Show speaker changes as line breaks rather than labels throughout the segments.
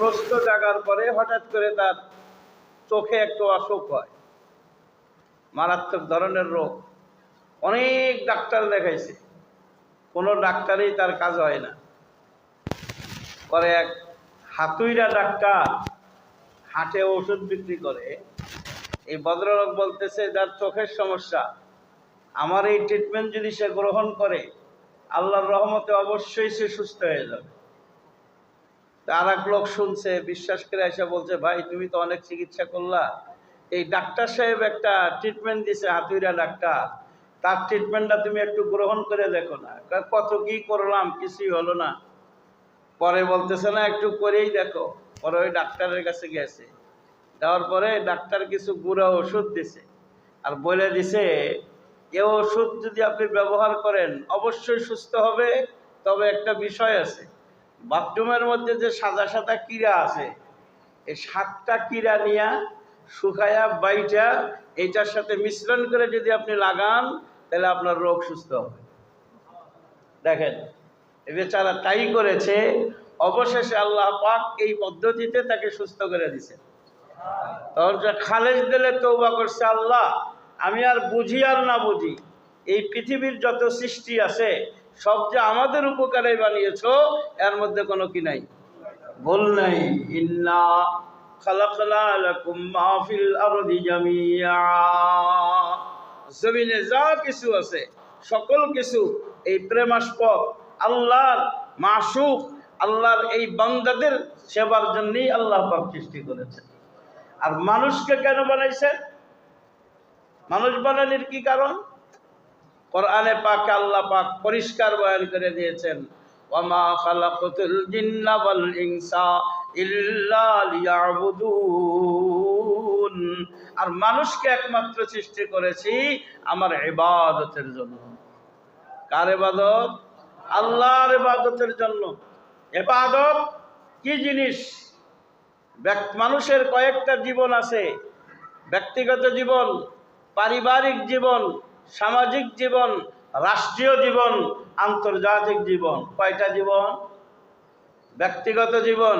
প্রস্ত জাগার পরে হঠাৎ করে তার চোখে একটু অসুখ হয়। মারাত্মক ধরনের রোগ। অনেক ডাক্তার দেখাইছে। কোনো ডাক্তারই তার কাজ হয় না। পরে এক হাতুইরা ডাক্তার হাটে ওষুধ বিক্রি করে। এই ভদ্রলোক বলতেছে, যার চোখের সমস্যা, আমার এই ট্রিটমেন্ট যদি সে গ্রহণ করে, আল্লাহর রহমতে অবশ্যই সে সুস্থ হয়ে যাবে। আর এক লোক শুনছে, বিশ্বাস করে এসে বলছে, ভাই, তুমি তো অনেক চিকিৎসা করলা। এই ডাক্তার সাহেব একটা ট্রিটমেন্ট দিছে হাতুইরা ডাক্তার। তার ট্রিটমেন্টটা তুমি একটু গ্রহণ করে দেখো না। কত কি করলাম, কিছুই হলো না। পরে বলতেছে না, একটু করেই দেখো। পরে ওই ডাক্তারের কাছে গেছে। যাওয়ার পরে ডাক্তার কিছু গুঁড়া ওষুধ দিছে। আর বলে দিছে, এ ওষুধ যদি আপনি ব্যবহার করেন, অবশ্যই সুস্থ হবে, তবে একটা বিষয় আছে। বাথরুমের মধ্যে যে সাদা সাদা কিরা আছে, এই সাতটা কিরা নিয়া শুকায়া বাইটা এইটার সাথে মিশ্রণ করে যদি আপনি লাগান, তাহলে আপনার রোগ সুস্থ হবে। দেখেন বেচারা তাই করেছে, অবশেষে আল্লাহ পাক এই পদ্ধতিতে তাকে সুস্থ করে দিছে। তখন সে খালেজ দিলে তৌবা করছে আল্লাহ। আমি আর বুঝি আর না বুঝি। এই পৃথিবীর যত সৃষ্টি আছে সব যে আমাদের উপকারে বানিয়েছ এর মধ্যে কোনো কি নাই? ভুল নাই। ইন্না খালাকনা লাকুম মা আরদি জামিয়া। জমিনে যা কিছু আছে সকল কিছু এই প্রেমাস্পদ আল্লাহর মাসুক আল্লাহর এই বান্দাদের সেবার জন্যই আল্লাহ পাক সৃষ্টি করেছেন আর মানুষকে কেন বানাইছেন? মানুষ বানানোর কি কারণ? কোরআনে পাক আল্লাহ পাক পরিষ্কার বয়ান করে দিয়েছেন, ওয়ামা খালাকাতুল জিন্না ওয়াল ইনসা ইল্লা লিয়াবুদুন। আর মানুষকে একমাত্র সৃষ্টি করেছি আমার ইবাদতের জন্য। কার ইবাদত? আল্লাহর ইবাদতের জন্য। ইবাদত কি জিনিস? মানুষের কয়েকটা জীবন আছে। ব্যক্তিগত জীবন, পারিবারিক জীবন সামাজিক জীবন, রাষ্ট্রীয় জীবন, আন্তর্জাতিক জীবন, কয়টা জীবন? ব্যক্তিগত জীবন,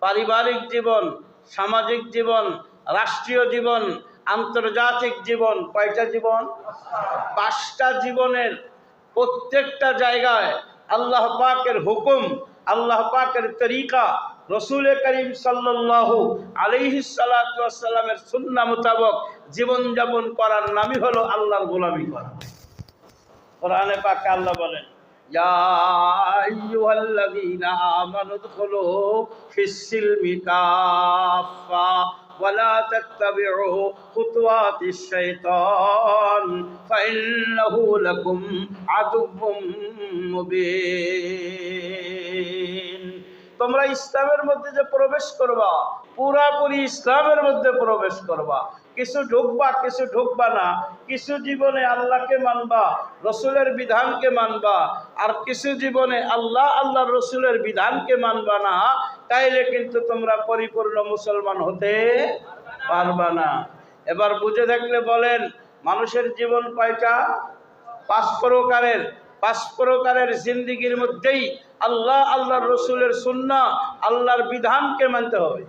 পারিবারিক জীবন, সামাজিক জীবন, রাষ্ট্রীয় জীবন, আন্তর্জাতিক জীবন, কয়টা জীবন? পাঁচটা জীবনের প্রত্যেকটা জায়গায় আল্লাহ পাকের হুকুম, আল্লাহ পাকের তরিকা, রসুল করিম সাল্লাল্লাহু আলাইহি সাল্লামের সুন্না মোতাবক জীবনযাপন করার নামই হলো আল্লাহর গোলামি করা কোরআনে পাকে আল্লাহ বলেন ইয়া আইয়ুহাল্লাযীনা আমানু দুখুলু ফিস-সিলমি কাফা ولا تتبعوا خطوات الشيطان فإنه لكم عدو مبين তোমরা ইসলামের মধ্যে যে প্রবেশ করবা পুরাপুরি ইসলামের মধ্যে প্রবেশ করবা কিছু ঢুকবা কিছু ঢুকবা না। কিছু জীবনে আল্লাহকে মানবা, রসুলের বিধানকে মানবা। আর কিছু জীবনে আল্লাহ আল্লাহ রসুলের বিধানকে মানবা না, তাইলে কিন্তু তোমরা পরিপূর্ণ মুসলমান হতে পারবা না। এবার বুঝে থাকলে বলেন, মানুষের জীবন কয়টা? পাঁচ প্রকারের। পাঁচ প্রকারের জিন্দিগির মধ্যেই আল্লাহ, আল্লাহর রসুলের সুন্না আল্লাহর বিধানকে মানতে হবে।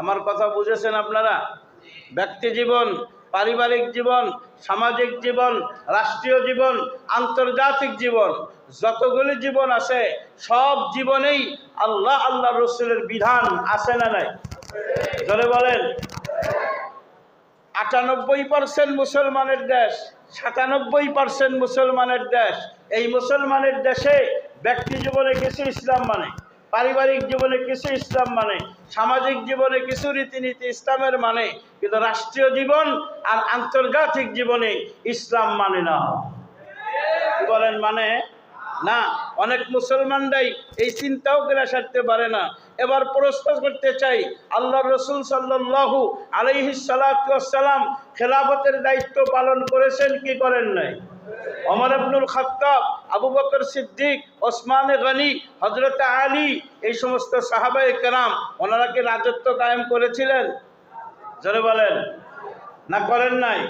আমার কথা বুঝেছেন আপনারা? ব্যক্তি জীবন, পারিবারিক জীবন, সামাজিক জীবন, রাষ্ট্রীয় জীবন, আন্তর্জাতিক জীবন, যতগুলি জীবন আছে, সব জীবনেই আল্লাহ আল্লাহ রসুলের বিধান আছে না নাই? ধরে বলেন। আটানব্বই পার্সেন্ট মুসলমানের দেশ, সাতানব্বই পার্সেন্ট মুসলমানের দেশ। এই মুসলমানের দেশে ব্যক্তি জীবনে কিছু ইসলাম মানে। পারিবারিক জীবনে কিছু ইসলাম মানে সামাজিক জীবনে কিছু রীতিনীতি ইসলামের মানে কিন্তু রাষ্ট্রীয় জীবন আর আন্তর্জাতিক জীবনে ইসলাম মানে না। বলেন মানে? না, অনেক মুসলমানরাই এই চিন্তাও করে সারতে পারে না। এবার প্রশ্ন করতে চাই আল্লাহ রসুল সাল্লাহু আলাইহি সালাম খেলাফতের দায়িত্ব পালন করেছেন কি করেন নাই? অমর আব্দুল খাত্তাব, আবু বকর সিদ্দিক, ওসমান গনি হজরত আলী, এই সমস্ত সাহাবাই কেরাম ওনারা কি রাজত্ব কায়েম করেছিলেন। জোরে বলেন। না করেন নাই?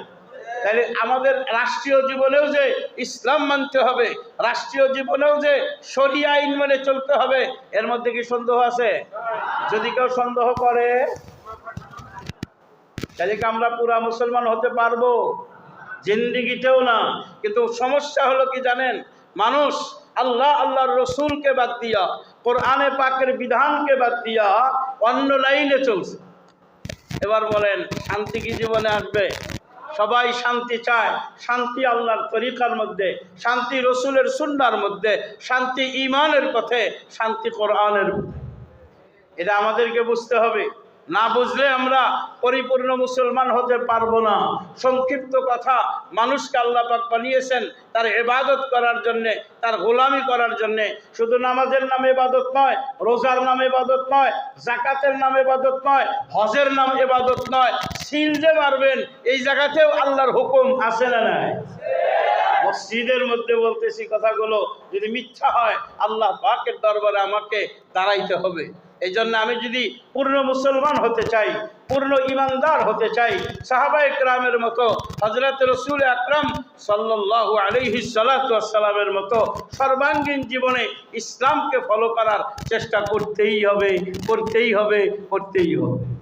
তাহলে আমাদের রাষ্ট্রীয় জীবনেও যে ইসলাম মানতে হবে, রাষ্ট্রীয় জীবনেও যে শরিয়া আইন মেনে চলতে হবে, এর মধ্যে কি সন্দেহ আছে? যদি কেউ সন্দেহ করে, তাহলে কি আমরা পুরা মুসলমান হতে পারব? জিন্দিগিতেও না। কিন্তু সমস্যা হলো কি জানেন? মানুষ আল্লাহ, আল্লাহর রসুলকে বাদ দিয়া, কোরআনে পাকের বিধানকে বাদ দিয়া অন্য লাইনে চলছে। এবার বলেন, শান্তি কি জীবনে আসবে? সবাই শান্তি চায়। শান্তি আল্লাহর তরিকার মধ্যে, শান্তি রসুলের সুন্নার মধ্যে, শান্তি ইমানের পথে, শান্তি কোরআনের মধ্যে। এটা আমাদেরকে বুঝতে হবে। না বুঝলে আমরা পরিপূর্ণ মুসলমান হতে পারব না। সংক্ষিপ্ত কথা, মানুষকে আল্লাহ পাক বানিয়েছেন তার এবাদত করার জন্যে, তার গোলামি করার জন্যে। শুধু নামাজের নামে এবাদত নয়, রোজার নামে এবাদত নয় জাকাতের নামে এবাদত নয়, হজের নাম এবাদত নয়। সিল যে মারবেন, এই জায়গাতেও আল্লাহর হুকুম আছে না নাই? মসজিদের মধ্যে বলতেছি কথাগুলো, যদি মিথ্যা হয়, আল্লাহ পাকের দরবারে আমাকে দাঁড়াইতে হবে। এই জন্য আমি যদি পূর্ণ মুসলমান হতে চাই, পূর্ণ ইমানদার হতে চাই, সাহাবা ইকরামের মতো হজরত রসুল আকরাম সাল্লাহ আলহি সালাতামের মতো সর্বাঙ্গীন জীবনে ইসলামকে ফলো করার চেষ্টা করতেই হবে করতেই হবে করতেই হবে।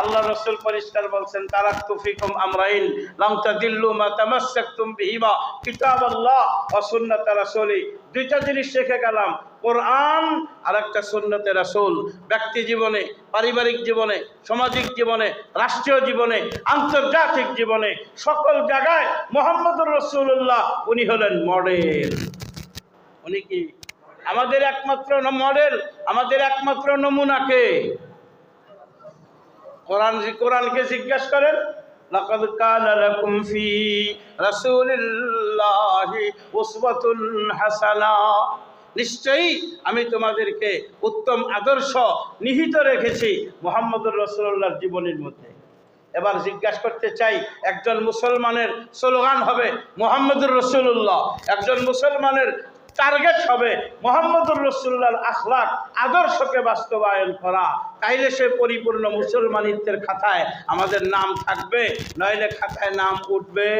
আল্লাহ রসুল পরিষ্কার বলছেন তারাক তুফিকুম আমরাইন লামতা দিল্লু মা তামাসাকতুম বিহিমা। কিতাব আল্লাহ ও সুন্নাত রাসূলি দুইটা জিনিস শিখে গেলাম। কোরআন আর একটা সুন্নতে রাসূল। ব্যক্তি জীবনে, পারিবারিক জীবনে, সামাজিক জীবনে, রাষ্ট্রীয় জীবনে, আন্তর্জাতিক জীবনে, সকল জায়গায় মোহাম্মদুর রসুল্লাহ উনি হলেন মডেল। উনি কি? আমাদের একমাত্র মডেল, আমাদের একমাত্র নমুনাকে কোরআন কোরআনকে জিজ্ঞাসা করেন কানা লাকুম ফি রাসূলিল্লাহি উসওয়াতুন হাসানা। নিশ্চয়ই আমি তোমাদেরকে উত্তম আদর্শ নিহিত রেখেছি মোহাম্মদুর রসুল্লাহর জীবনের মধ্যে। এবার জিজ্ঞাসা করতে চাই, একজন মুসলমানের স্লোগান হবে মোহাম্মদুর রসুল্লাহ একজন মুসলমানের টার্গেট হবে মোহাম্মদুর রসুল্লাহর আখলাক, আদর্শকে বাস্তবায়ন করা। তাইলে সে পরিপূর্ণ মুসলমানিত্বের খাতায় আমাদের নাম থাকবে, নইলে খাতায় নাম উঠবে।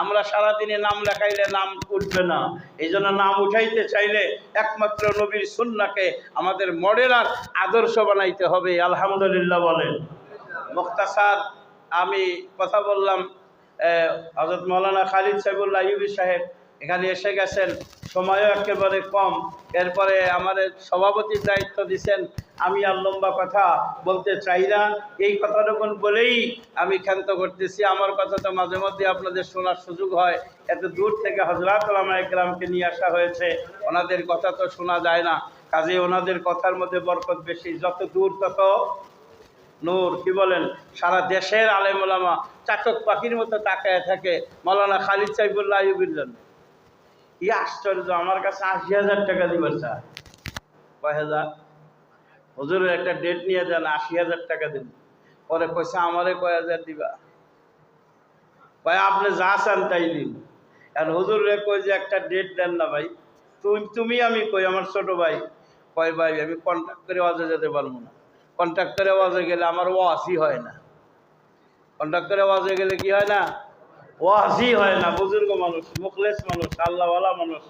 আমরা সারাদিনে নাম লেখাইলে নাম উঠবে না। এই জন্য নাম উঠাইতে চাইলে একমাত্র নবীর সুন্নাকে আমাদের মডেল আর আদর্শ বানাইতে হবে, আলহামদুলিল্লাহ বলেন। মুক্তাসার, আমি কথা বললাম হজরত মৌলানা খালিদ সাহেবুল্লাহ ইউবি সাহেব এখানে এসে গেছেন। সময়ও একেবারে কম। এরপরে আমাদের সভাপতির দায়িত্ব দিছেন, আমি আর লম্বা কথা বলতে চাই না। এই কথাটুকু বলেই আমি ক্ষান্ত করতেছি। আমার কথা তো মাঝে মধ্যে আপনাদের শোনার সুযোগ হয়। এত দূর থেকে হজরত আলামা একরামকে নিয়ে আসা হয়েছে। ওনাদের কথা তো শোনা যায় না। কাজে ওনাদের কথার মধ্যে বরকত বেশি। যত দূর তত নূর। কি বলেন? সারা দেশের আলেমুলামা চাটক পাখির মতো তাকায় থাকে। মৌলানা খালিদ সাইবুল্লাহ আইবির জন্য। কি আশ্চর্য, আমার কাছে আশি হাজার টাকা দিবার চায় কয় হাজার? হুজুরের একটা ডেট নিয়ে যান আশি হাজার টাকা দিন। পরে পয়সা আমারে কয় হাজার দিবা? কয়, আপনি যা চান তাই দিন। আর হুজুরে কই যে, একটা ডেট দেন না ভাই। তুমি তুমি আমি কই, আমার ছোট ভাই। কয়, ভাই, আমি কন্ট্যাক্ট করে ওয়াজে যেতে পারব না। কন্ট্যাক্ট করে ওয়াজে গেলে আমার ওয়াসই হয় না। কন্ট্যাক্ট করে ওয়াজে গেলে কি হয় না? ওয়াজি হয় না, বুজুর্গ মানুষ, মুখলেস মানুষ, আল্লাহওয়ালা মানুষ।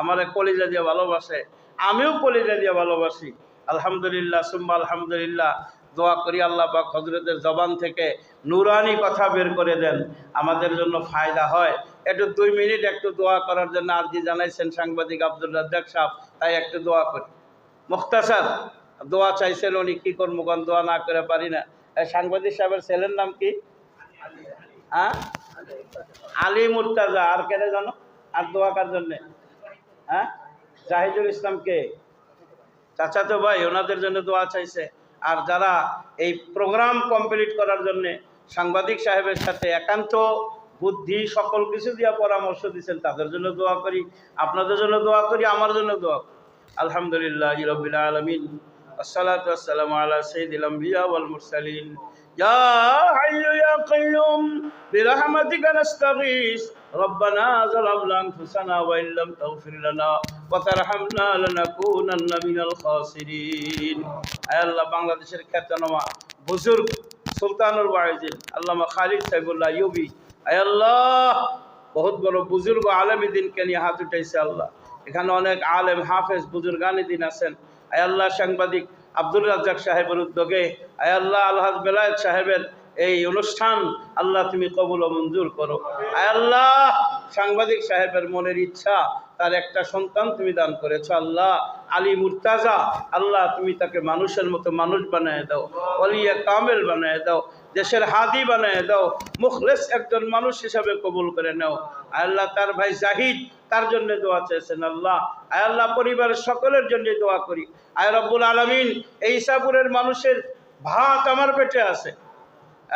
আমার কলিজা দিয়ে ভালোবাসে, আমিও কলিজা দিয়ে ভালোবাসি। আলহামদুলিল্লাহ, সুম্মা আলহামদুলিল্লাহ। দোয়া করি আল্লাহ পাক হজরতের জবান থেকে নুরানি কথা বের করে দেন। আমাদের জন্য ফায়দা হয়। একটু দুই মিনিট একটু দোয়া করার জন্য আর্জি জানাইছেন সাংবাদিক আব্দুল রাজ্জাক সাহেব, তাই একটু দোয়া করি। মুখতাসার, দোয়া চাইছেন উনি, কী করব কারণ দোয়া না করে পারি না। সাংবাদিক সাহেবের ছেলের নাম কি? হ্যাঁ? আলী মুর্তাজা, আর কেন জানো? আর দোয়া কার জন্যে? হ্যাঁ? জাহিদুল ইসলামকে চাচাতো ভাই, ওনাদের জন্য দোয়া চাইছে। আর যারা এই প্রোগ্রাম কমপ্লিট করার জন্যে সাংবাদিক সাহেবের সাথে একান্ত বুদ্ধি, সকল কিছু দিয়া পরামর্শ দিচ্ছেন তাদের জন্য দোয়া করি, আপনাদের জন্য দোয়া করি, আমার জন্য দোয়া করি। আলহামদুলিল্লাহ আলমিন। আসসালামু আলা সাইয়্যিদিল আম্বিয়া ওয়াল মুরসালিন। يا حي يا قيوم برحمتك نستغيث ربنا ظلمنا انفسنا وان لم تغفر لنا وترحمنا لنكونن من الخاسرين اي الله বাংলাদেশের খ্যাতনামা বুজুর্গ সুলতানুল ওয়াইজিন আল্লামা খালিদ সাইবুল্লাহ ইউবি আয় আল্লাহ বহুত বড় বুজুর্গ আলেমী দিনকে নিয়ে হাত উঠাইছে আল্লাহ এখানে অনেক আলেম হাফেজ বুজুর্গানি দিন আছেন আয় আল্লাহ সাংবাদিক আব্দুল রাজ্জাক সাহেবের উদ্যোগে, আয় আল্লাহ আলহাজ বেলায়েত সাহেবের এই অনুষ্ঠান, আল্লাহ তুমি কবুল ও মঞ্জুর করো। আয় আল্লাহ, সাংবাদিক সাহেবের মনের ইচ্ছা, তার একটা সন্তান তুমি দান করেছ, আল্লাহ, আলী মুর্তাজা, আল্লাহ তুমি তাকে মানুষের মতো মানুষ বানিয়ে দাও অলিয়া কামেল বানিয়ে দাও। দেশের হাদি বানায় দাও, মুখলেস একজন মানুষ হিসাবে কবুল করে নাও। আল্লাহ তার ভাই জাহিদ তার জন্য দোয়া চেয়েছেন, আল্লাহ আল্লাহ পরিবারের সকলের জন্য দোয়া করি। আয় রব্বুল আলমিন, এই ইসাপুরের মানুষের ভাত আমার পেটে আছে।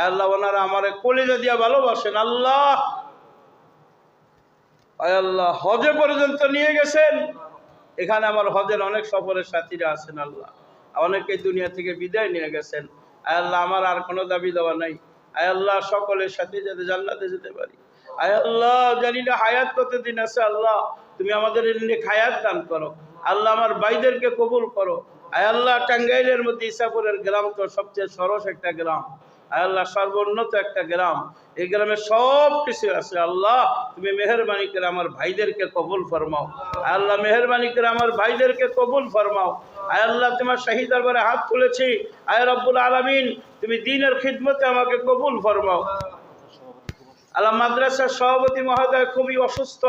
আল্লাহ, ওনারা আমার কলিজা দিয়া ভালোবাসেন, আল্লাহ। আল্লাহ, হজে পর্যন্ত নিয়ে গেছেন। এখানে আমার হজের অনেক সফরের সাথীরা আছেন, আল্লাহ। অনেকে দুনিয়া থেকে বিদায় নিয়ে গেছেন। আল্লাহ, আমার আর কোনো দাবি দেওয়া নাই। আয় আল্লাহ, সকলের সাথে যাতে জান্নাতে যেতে পারি। আয় আল্লাহ, জানি না হায়াত কতদিন আছে আল্লাহ, তুমি আমাদের এমনি হায়াত দান করো। আল্লাহ, আমার বাইদেরকে কবুল করো। আয় আল্লাহ, টাঙ্গাইলের মধ্যে ইসাপুরের গ্রাম তো সবচেয়ে সরস একটা গ্রাম। আল্লাহ সর্বোন্নত একটা গ্রাম। এই গ্রামে সব কিছু আছে। আল্লাহ, তুমি মেহরবানি করে আমার ভাইদেরকে কবুল ফরমাও। আল্লাহ, মেহরবানি করে আমার ভাইদেরকে কবুল ফরমাও। আয় আল্লাহ, তোমার শাহী দরবারে হাত তুলেছি। আয় রব্বুল আলমিন, তুমি দিনের খিদমতে আমাকে কবুল ফরমাও। আল্লাহ মাদ্রাসার সভাপতি মহোদয় খুবই অসুস্থ।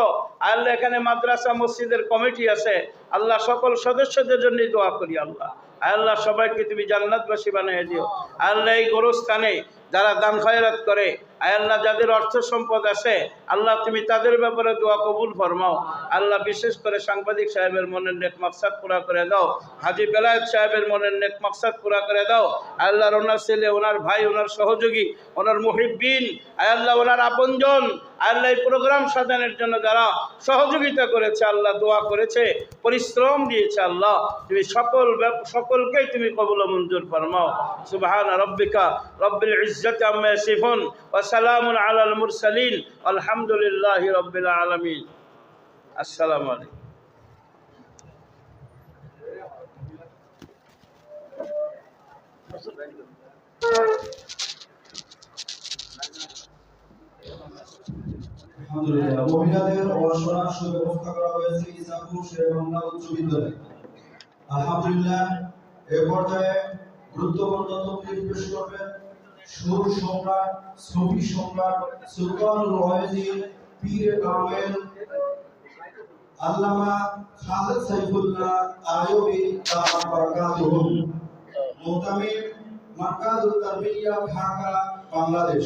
আল্লাহ এখানে মাদ্রাসা, মসজিদের কমিটি আছে। আল্লাহ সকল সদস্যদের জন্য দোয়া করি আল্লাহ। আল্লাহ সবাইকে তুমি জান্নাতবাসী বানিয়ে দিও। আল্লাহ এই গোরস্থানে যারা দান খয়রাত করে আল্লাহ যাদের অর্থ সম্পদ আছে আল্লাহ তুমি তাদের ব্যাপারে দোয়া কবুল ফরমাও। আল্লাহ বিশেষ করে সাংবাদিক সাহেবের মনের নেক মাকসাদ পুরা করে দাও। হাজি বেলায়ত সাহেবের মনের নেক মাকসাদ পুরা করে দাও। আল্লাহর ওনার ছেলে, ওনার ভাই, ওনার সহযোগী, ওনার মুহিবিন আল্লাহ ওনার আপনজন আল্লাহ প্রোগ্রাম সাজানোর জন্য যারা সহযোগিতা করেছে, আল্লাহ দোয়া করেছে, পরিশ্রম দিয়েছে আল্লাহ। তুমি সকল সকলকেই তুমি কবুল ও মঞ্জুর ফরমাও। সুবহান রব্বিকা রব্বিল ইজ্জতি আম্মা ইয়াসিফুন ওয়া সালামুন আলাল মুরসালিন। আলহামদুলিল্লাহি রব্বিল আলামিন। আসসালামু আলাইকুম।
মহিলাদের অবসরার সুব্যবস্থা করা হয়েছে উচ্চ বিদ্যালয়ে। আলহামদুলিল্লাহ, এ পর্যায়ে গুরুত্বপূর্ণ তথ্য পেশ করবেন সুর সম্রাট সফি সম্রাট ওয়াইজি পীর কামেল আল্লামা খালেদ সাইফুল্লাহ আয়ুবী মার্কাজুত তারবিয়া, ঢাকা, বাংলাদেশ।